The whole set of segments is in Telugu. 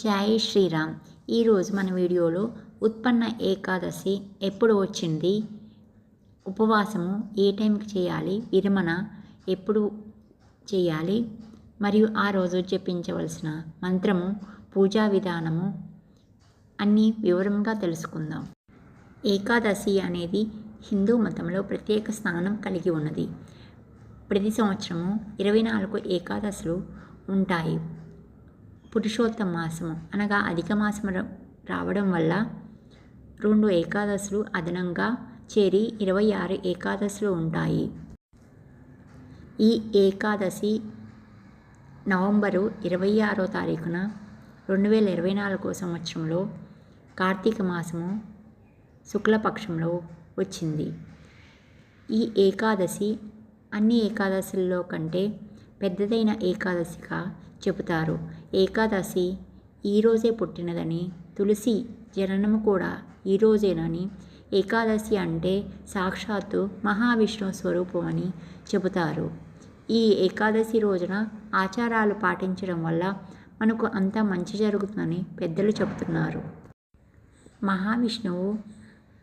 జై శ్రీరామ్. ఈరోజు మన వీడియోలో ఉత్పన్న ఏకాదశి ఎప్పుడు వచ్చింది? ఉపవాసము ఏ టైంకి చేయాలి? విరమణ ఎప్పుడు చేయాలి? మరియు ఆ రోజు జపించవలసిన మంత్రము పూజా విధానము అన్నీ వివరంగా తెలుసుకుందాం. ఏకాదశి అనేది హిందూ మతంలో ప్రత్యేక స్థానం కలిగి ఉన్నది. ప్రతి సంవత్సరము ఇరవై నాలుగు ఏకాదశులు ఉంటాయి. పురుషోత్తమ మాసము అనగా అధిక మాసము రావడం వల్ల రెండు ఏకాదశులు అదనంగా చేరి ఇరవై ఆరు ఏకాదశులు ఉంటాయి. ఈ ఏకాదశి నవంబరు ఇరవై ఆరో తారీఖున రెండు వేల ఇరవై నాలుగో సంవత్సరంలో కార్తీక మాసము శుక్లపక్షంలో వచ్చింది. ఈ ఏకాదశి అన్ని ఏకాదశుల్లో కంటే పెద్దదైన ఏకాదశిగా చెబుతారు. ఏకాదశి ఈరోజే పుట్టినదని తులసి జననము కూడా ఈరోజేనని ఏకాదశి అంటే సాక్షాత్తు మహావిష్ణువు స్వరూపం అని చెబుతారు. ఈ ఏకాదశి రోజున ఆచారాలు పాటించడం వల్ల మనకు అంతా మంచి జరుగుతుందని పెద్దలు చెబుతున్నారు. మహావిష్ణువు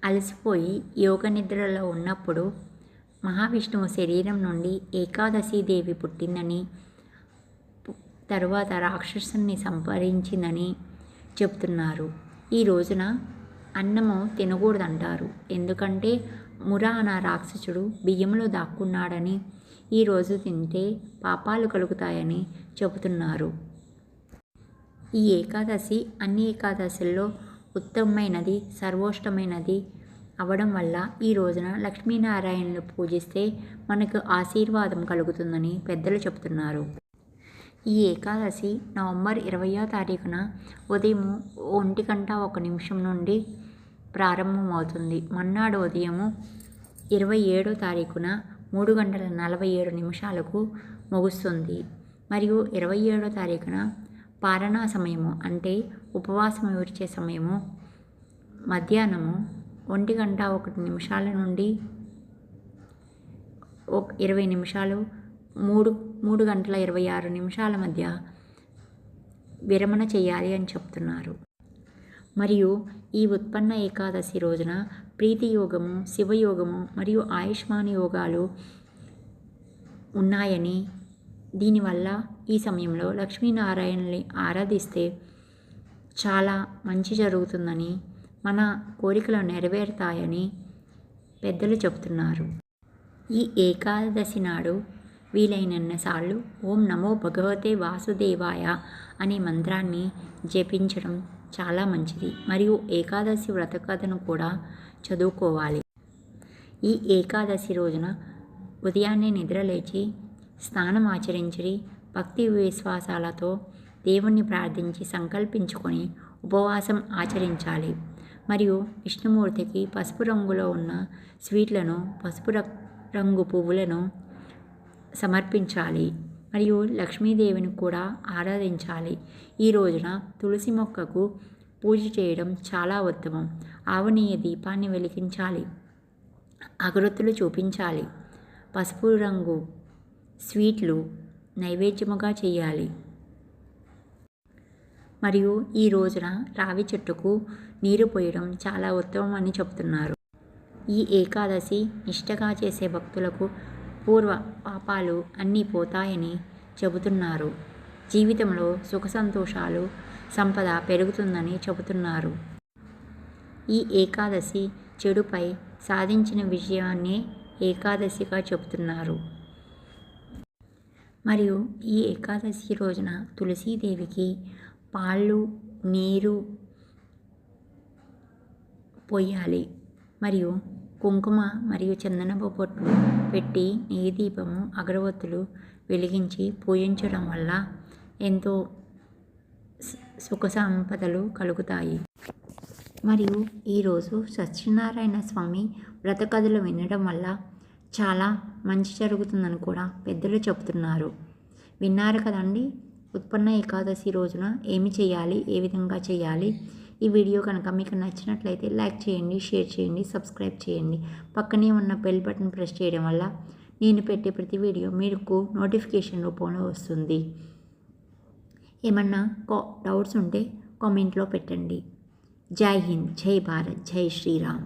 అలసిపోయి యోగ నిద్రలో ఉన్నప్పుడు మహావిష్ణువు శరీరం నుండి ఏకాదశి దేవి పుట్టిందని తరువాత రాక్షసుని సంపరించిందని చెప్తున్నారు. ఈ రోజున అన్నము తినకూడదంటారు. ఎందుకంటే మురా అన్న రాక్షసుడు బియ్యంలో దాక్కున్నాడని ఈరోజు తింటే పాపాలు కలుగుతాయని చెబుతున్నారు. ఈ ఏకాదశి అన్ని ఏకాదశుల్లో ఉత్తమమైనది సర్వోష్టమైనది అవడం వల్ల ఈ రోజున లక్ష్మీనారాయణను పూజిస్తే మనకు ఆశీర్వాదం కలుగుతుందని పెద్దలు చెబుతున్నారు. ఈ ఏకాదశి నవంబర్ ఇరవయో తారీఖున ఉదయం ఒంటి గంట ఒక నిమిషం నుండి ప్రారంభమవుతుంది. మన్నాడు ఉదయము ఇరవై ఏడో తారీఖున మూడు గంటల నలభై ఏడు నిమిషాలకు ముగుస్తుంది. మరియు ఇరవై ఏడో తారీఖున పారణా సమయము అంటే ఉపవాసం విడిచే సమయము మధ్యాహ్నము ఒంటి గంట ఒకటి నిమిషాల నుండి ఒక ఇరవై నిమిషాలు మూడు మూడు గంటల ఇరవై ఆరు నిమిషాల మధ్య విరమణ చేయాలి అని చెప్తున్నారు. మరియు ఈ ఉత్పన్న ఏకాదశి రోజున ప్రీతి యోగము శివయోగము మరియు ఆయుష్మాన్ యోగాలు ఉన్నాయని దీనివల్ల ఈ సమయంలో లక్ష్మీనారాయణని ఆరాధిస్తే చాలా మంచి జరుగుతుందని మన కోరికలు నెరవేరుతాయని పెద్దలు చెబుతున్నారు. ఈ ఏకాదశి నాడు వీలైనన్నసార్లు ఓం నమో భగవతే వాసుదేవాయ అనే మంత్రాన్ని జపించడం చాలా మంచిది. మరియు ఏకాదశి వ్రత కథను కూడా చదువుకోవాలి. ఈ ఏకాదశి రోజున ఉదయాన్నే నిద్రలేచి స్నానం ఆచరించి భక్తి విశ్వాసాలతో దేవుణ్ణి ప్రార్థించి సంకల్పించుకొని ఉపవాసం ఆచరించాలి. మరియు విష్ణుమూర్తికి పసుపు రంగులో ఉన్న స్వీట్లను పసుపు రంగు పువ్వులను సమర్పించాలి మరియు లక్ష్మీదేవిని కూడా ఆరాధించాలి. ఈ రోజున తులసి మొక్కకు పూజ చేయడం చాలా ఉత్తమం. ఆవనీయ దీపాన్ని వెలిగించాలి. అగరొత్తులు చూపించాలి. పసుపు రంగు స్వీట్లు నైవేద్యముగా చేయాలి. మరియు ఈ రోజున రావి చెట్టుకు నీరు పోయడం చాలా ఉత్తమం అని చెబుతున్నారు. ఈ ఏకాదశి నిష్టగా చేసే భక్తులకు పూర్వ పాపాలు అన్నీ పోతాయని చెబుతున్నారు. జీవితంలో సుఖ సంతోషాలు సంపద పెరుగుతుందని చెబుతున్నారు. ఈ ఏకాదశి చెడుపై సాధించిన విజయాన్నే ఏకాదశిగా చెబుతున్నారు. మరియు ఈ ఏకాదశి రోజున తులసీదేవికి పాలు నీరు పోయాలి. మరియు కుంకుమ మరియు చందనపు బొట్లు పెట్టి నెయ్యి దీపము అగరవత్తులు వెలిగించి పూజించడం వల్ల ఎంతో సుఖ సంపదలు కలుగుతాయి. మరియు ఈరోజు సత్యనారాయణ స్వామి వ్రత కథలు వినడం వల్ల చాలా మంచి జరుగుతుందని కూడా పెద్దలు చెబుతున్నారు. విన్నారు కదండి? ఉత్పన్న ఏకాదశి రోజున ఏమి చేయాలి? ఏ విధంగా చేయాలి? ఈ వీడియో కనుక మీకు నచ్చినట్లయితే లైక్ చేయండి షేర్ చేయండి సబ్స్క్రైబ్ చేయండి. పక్కనే ఉన్న బెల్ బటన్ ప్రెస్ చేయడం వల్ల నేను పెట్టే ప్రతి వీడియో మీకు నోటిఫికేషన్ రూపంలో వస్తుంది. ఏమన్నా కా డౌట్స్ ఉంటే కామెంట్లో పెట్టండి. జై హింద్ జై భారత్ జై శ్రీరామ్.